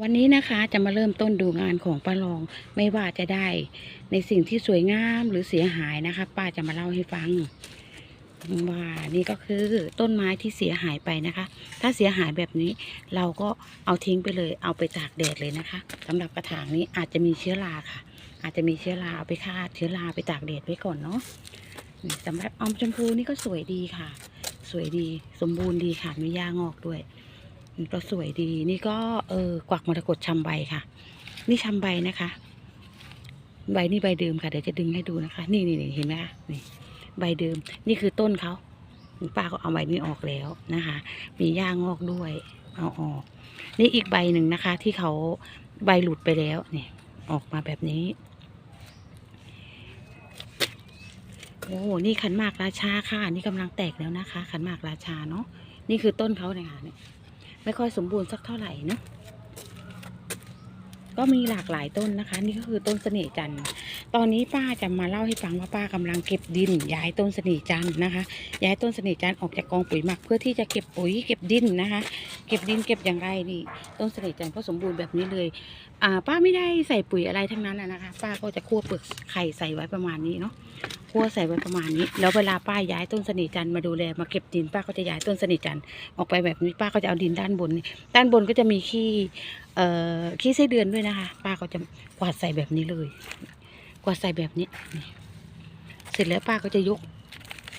วันนี้นะคะจะมาเริ่มต้นดูงานของป้าลองไม่ว่าจะได้ ในสิ่งที่สวยงามหรือเสียหายนะคะ ป้าจะมาเล่าให้ฟัง ว่านี่ก็คือต้นไม้ที่เสียหายไปนะคะ ถ้าเสียหายแบบนี้เราก็เอาทิ้งไปเลย เอาไปตากแดดเลยนะคะสำหรับกระถางนี้อาจจะมีเชื้อราค่ะ อาจจะมีเชื้อราเอาไปฆ่าเชื้อราไปตากแดดไว้ก่อนเนาะสำหรับออมชมพูนี่ก็สวยดีค่ะ สวยดีสมบูรณ์ดีค่ะมีหญ้างอกด้วย ก็สวยดี นี่ก็เออกวักมรกตชำใบค่ะ นี่ชำใบนะคะ ใบนี่ใบเดิมค่ะเดี๋ยวจะดึงให้ดูนะคะ นี่นี่เห็นไหมคะนี่ใบเดิม นี่คือต้นเขาป้าก็เอาใบนี้ออกแล้วนะคะ มีหญ้างอกด้วย เอาออก นี่อีกใบหนึ่งนะคะ ที่เขาใบหลุดไปแล้วเนี่ย ออกมาแบบนี้โอ้นี่ขันหมากราชาค่ะ นี่กำลังแตกแล้วนะคะ ขันหมากราชาเนาะนี่คือต้นเขาเนี่ยค่ะเนี่ย ไม่ค่อยสมบูรณ์สักเท่าไหร่นะก็มีหลากหลายต้นนะคะ นี่ก็คือต้นเสน่ห์จันทร์ตอนนี้ป้าจะมาเล่าให้ฟังว่าป้ากำลังเก็บดิน ย้ายต้นเสน่ห์จันทร์นะคะย้ายต้นเสน่ห์จันทร์ออกจากกองปุ๋ยหมักเพื่อที่จะเก็บปุ๋ยเก็บดินนะคะ เก็บดินเก็บอย่างไรนี่ ต้นเสน่ห์จันทร์ก็สมบูรณ์แบบนี้เลยอ่าป้าไม่ได้ใส่ปุ๋ยอะไรทั้งนั้นนะคะ ป้าก็จะคั่วเปลือกไข่ใส่ไว้ประมาณนี้เนาะ คั่วใส่ไว้ประมาณนี้ แล้วเวลาป้าย้ายต้นสน่ห์จันมาดูแลมาเก็บดินป้าก็จะย้ายต้นสน่ห์จันออกไปแบบนี้ป้าก็จะเอาดินด้านบน ด้านบนก็จะมีขี้เอ่อขี้ไส้เดือนด้วยนะคะ ป้าก็จะกวาดใส่แบบนี้เลย กวาดใส่แบบนี้เสร็จแล้วป้าก็จะยก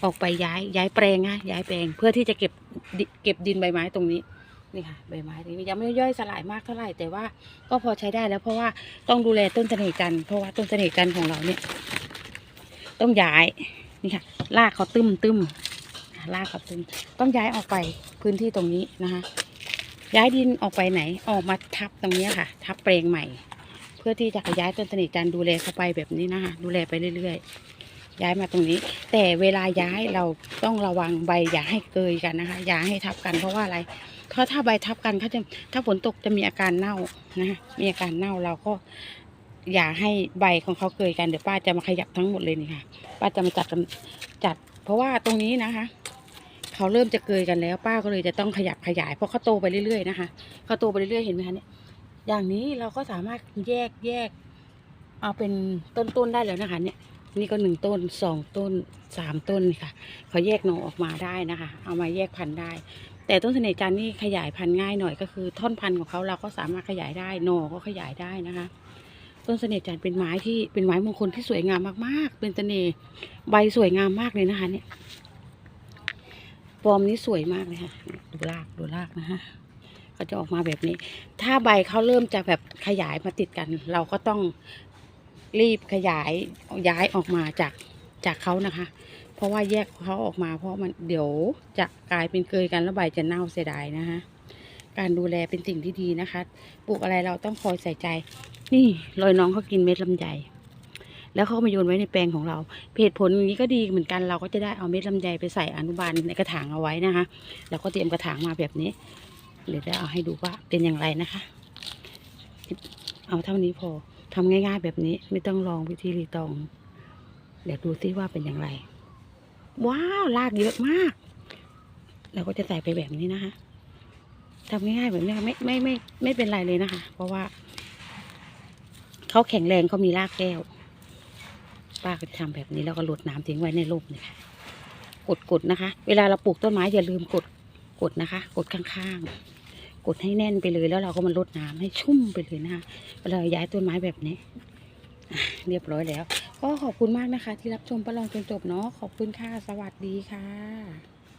ออกไปย้ายย้ายแปลงนะย้ายแปลงเพื่อที่จะเก็บเก็บดินใบไม้ตรงนี้นี่ค่ะใบไม้ตรงนี้ยังไม่ย่อยสลายมากเท่าไหร่แต่ว่าก็พอใช้ได้แล้วเพราะว่าต้องดูแลต้นเสน่ห์จันเพราะว่าต้นเสน่ห์จันของเราเนี่ย ต้องย้ายนี่ค่ะลากเขาตึมตึมลากเขาตึมต้องย้ายออกไปพื้นที่ตรงนี้นะคะ ย้ายดินออกไปไหนออกมาทับตรงนี้ค่ะ ทับแปลงใหม่ เพื่อที่จะขยายต้นสนิทจันทร์ดูแลเข้าไปแบบนี้นะคะ ดูแลไปเรื่อยๆ ย้ายมาตรงนี้ แต่เวลาย้ายเราต้องระวังใบอย่าให้เกยกันนะคะ อย่าให้ทับกันเพราะว่าอะไรเพราะถ้าใบทับกันเขาจะถ้าฝนตกจะมีอาการเน่านะะมีอาการเน่าเราก็ อย่าให้ใบของเขาเกยกันเดี๋ยวป้าจะมาขยับทั้งหมดเลยนี่ค่ะ ป้าจะมาจัดจัด เพราะว่าตรงนี้นะคะเขาเริ่มจะเกยกันแล้วป้าก็เลยจะต้องขยับขยายเพราะเขาโตไปเรื่อยๆนะคะเขาโตไปเรื่อยๆเห็นไหมคะเนี่ยอย่างนี้เราก็สามารถแยกแยก เอาเป็นต้นๆได้แล้วนะคะ เนี่ย นี่ก็หนึ่งต้นสองต้นสามต้นค่ะเขาแยกหน่อออกมาได้นะคะ เอามาแยกพันธุ์ได้ แต่ต้นเสน่ห์จันนี่ขยายพันธุ์ง่ายหน่อยก็คือ ท่อนพันธุ์ของเขาเราก็สามารถขยายได้หน่อก็ขยายได้นะคะ ต้นเสน่ห์จันทร์เป็นไม้ที่เป็นไม้มงคลที่สวยงามมากๆ เป็นเสน่ห์ใบสวยงามมากเลยนะคะเนี่ยฟอร์มนี้สวยมากเลยค่ะ ดูรากดูรากนะคะก็จะออกมาแบบนี้ ถ้าใบเขาเริ่มจะแบบขยายมาติดกัน เราก็ต้องรีบขยายย้ายออกมาจากจากเขานะคะ เพราะว่าแยกเขาออกมาเพราะมันเดี๋ยวจะกลายเป็นเกยกันแล้วใบจะเน่าเสียดายนะคะ การดูแลเป็นสิ่งที่ดีนะคะ ปลูกอะไรเราต้องคอยใส่ใจ นี่ลอยน้องเขากินเม็ดลำไยแล้วเขาก็มาโยนไว้ในแปลงของเราเหตุผลอย่างนี้ก็ดีเหมือนกัน เราก็จะได้เอาเม็ดลำไยไปใส่อนุบาลในกระถางเอาไว้นะคะ เราก็เตรียมกระถางมาแบบนี้ เดี๋ยวจะเอาให้ดูว่าเป็นอย่างไรนะคะ เอาเท่านี้พอทำง่ายๆแบบนี้ไม่ต้องลองวิธีรีตอง เดี๋ยวดูซิว่าเป็นอย่างไร ว้าวรากเยอะมาก เราก็จะใส่ไปแบบนี้นะคะ ทำง่ายๆแบบนี้ค่ไม่ไม่ไม่ไม่เป็นไรเลยนะคะ เพราะว่าเขาแข็งแรงเขามีรากแก้ว ป้าก็ทำแบบนี้แล้วก็หลดน้ำทิ้งไว้ในร่มเนี่ยค่ะกดกดนะคะ เวลาเราปลูกต้นไม้อย่าลืมกดกดนะคะ กดข้างๆ กดให้แน่นไปเลยแล้วเราก็มาลดน้ำให้ชุ่มไปเลยนะคะเราย้ายต้นไม้แบบนี้เรียบร้อยแล้ว ก็ขอบคุณมากนะคะ ที่รับชมประลองจนจบเนาะขอบคุณค่ะ สวัสดีค่ะ